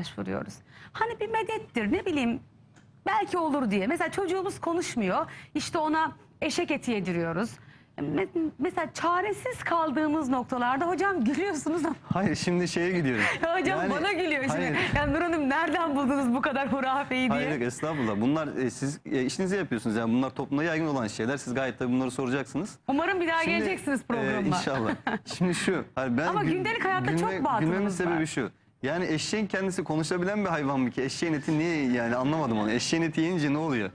başvuruyoruz. Hani bir medettir ne bileyim belki olur diye. Mesela çocuğumuz konuşmuyor. İşte ona eşek eti yediriyoruz. Me- Mesela çaresiz kaldığımız noktalarda hocam gülüyorsunuz ama Hayır şimdi şeye gidiyorum. Ya hocam Yani- bana gülüyor şimdi. Hayır. Yani Nur Hanım nereden buldunuz bu kadar hurafeyi diye. Hayır yok, estağfurullah. Bunlar e, siz e, işinizi yapıyorsunuz. Yani bunlar toplumda yaygın olan şeyler. Siz gayet tabii bunları soracaksınız. Umarım bir daha Şimdi, geleceksiniz e, programa. inşallah. Şimdi şu. Hayır, ben Ama gündelik hayatta çok batılımız Gülmemin var. sebebi şu. Yani eşeğin kendisi konuşabilen bir hayvan mı ki? Eşeğin eti niye yani anlamadım onu. Eşeğin eti yiyince ne oluyor?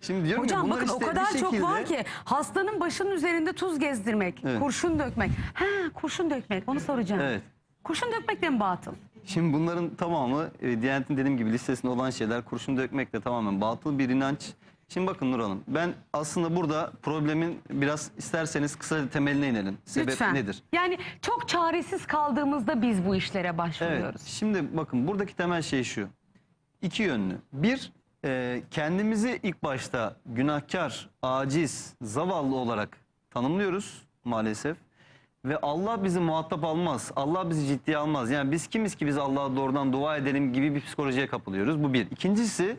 Şimdi diyorum ya Hocam bunlar bakın işte o kadar bir çok şekilde... var ki hastanın başının üzerinde tuz gezdirmek, Evet. kurşun dökmek. Ha kurşun dökmek onu soracağım. Evet. Kurşun dökmek de mi batıl? Şimdi bunların tamamı e, Diyanet'in dediğim gibi listesinde olan şeyler kurşun dökmek de tamamen batıl bir inanç. Şimdi bakın Nur Hanım ben aslında burada problemin biraz isterseniz kısaca temeline inelim. Sebep Lütfen. nedir? Yani çok çaresiz kaldığımızda biz bu işlere Evet. başvuruyoruz. Şimdi bakın buradaki temel şey şu. İki yönlü. Bir, e, kendimizi ilk başta günahkar, aciz, zavallı olarak tanımlıyoruz maalesef. Ve Allah bizi muhatap almaz. Allah bizi ciddiye almaz. Yani biz kimiz ki biz Allah'a doğrudan dua edelim gibi bir psikolojiye kapılıyoruz. Bu bir. İkincisi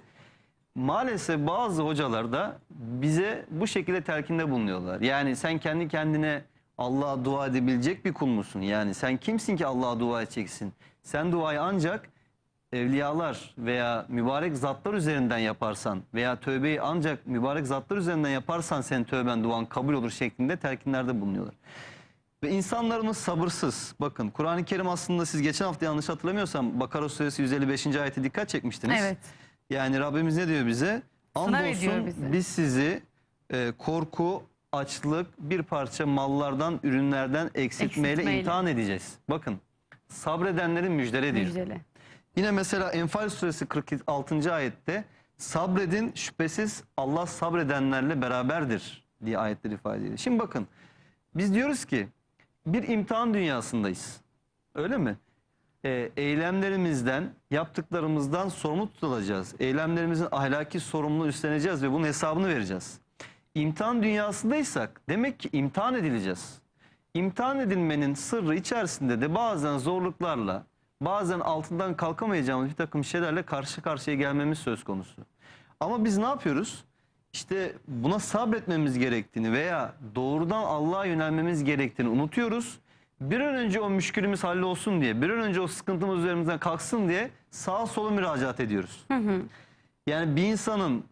maalesef bazı hocalar da bize bu şekilde telkinde bulunuyorlar. Yani sen kendi kendine Allah'a dua edebilecek bir kul musun? Yani sen kimsin ki Allah'a dua edeceksin? Sen duayı ancak evliyalar veya mübarek zatlar üzerinden yaparsan veya tövbeyi ancak mübarek zatlar üzerinden yaparsan senin tövben duan kabul olur şeklinde telkinlerde bulunuyorlar. Ve insanlarımız sabırsız. Bakın Kur'an-ı Kerim aslında siz geçen hafta yanlış hatırlamıyorsam Bakara suresi 155. ayete dikkat çekmiştiniz. Evet. Yani Rabbimiz ne diyor bize? Ediyor Andolsun bizi. biz sizi e, korku, açlık, bir parça mallardan, ürünlerden eksiltmeyle, Eksiltmeyle. imtihan edeceğiz. Bakın sabredenlerin müjdele diyor. Müjdeli. Yine mesela Enfal suresi 46. ayette sabredin şüphesiz Allah sabredenlerle beraberdir diye ayetler ifade ediyor. Şimdi bakın biz diyoruz ki bir imtihan dünyasındayız. Öyle mi? Ee, eylemlerimizden, yaptıklarımızdan sorumlu tutulacağız. Eylemlerimizin ahlaki sorumluluğu üstleneceğiz ve bunun hesabını vereceğiz. İmtihan dünyasındaysak demek ki imtihan edileceğiz. İmtihan edilmenin sırrı içerisinde de bazen zorluklarla, bazen altından kalkamayacağımız bir takım şeylerle karşı karşıya gelmemiz söz konusu. Ama biz ne yapıyoruz? İşte buna sabretmemiz gerektiğini veya doğrudan Allah'a yönelmemiz gerektiğini unutuyoruz. Bir an önce o müşkülümüz hallolsun diye, bir an önce o sıkıntımız üzerimizden kalksın diye sağa sola müracaat ediyoruz. Yani bir insanın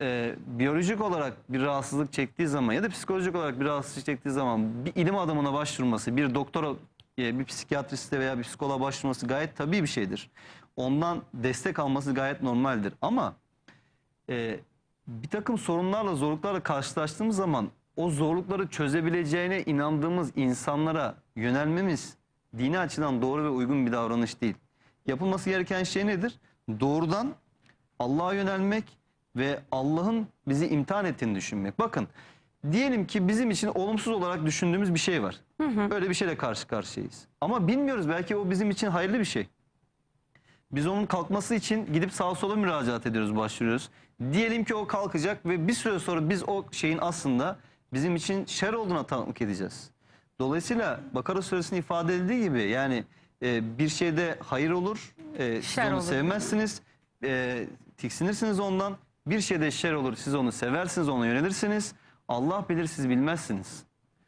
e, biyolojik olarak bir rahatsızlık çektiği zaman ya da psikolojik olarak bir rahatsızlık çektiği zaman bir ilim adamına başvurması, bir doktora, e, bir psikiyatriste veya bir psikoloğa başvurması gayet tabii bir şeydir. Ondan destek alması gayet normaldir. Ama e, bir takım sorunlarla, zorluklarla karşılaştığımız zaman o zorlukları çözebileceğine inandığımız insanlara yönelmemiz dini açıdan doğru ve uygun bir davranış değil. Yapılması gereken şey nedir? Doğrudan Allah'a yönelmek ve Allah'ın bizi imtihan ettiğini düşünmek. Bakın diyelim ki bizim için olumsuz olarak düşündüğümüz bir şey var. Böyle bir şeyle karşı karşıyayız. Ama bilmiyoruz belki o bizim için hayırlı bir şey. Biz onun kalkması için gidip sağa sola müracaat ediyoruz, başvuruyoruz. Diyelim ki o kalkacak ve bir süre sonra biz o şeyin aslında bizim için şer olduğuna tanıklık edeceğiz. Dolayısıyla Bakara suresinin ifade edildiği gibi yani e, bir şeyde hayır olur, e, siz Şer onu olur. sevmezsiniz, e, tiksinirsiniz ondan. Bir şeyde şer olur, siz onu seversiniz, ona yönelirsiniz. Allah bilir siz bilmezsiniz.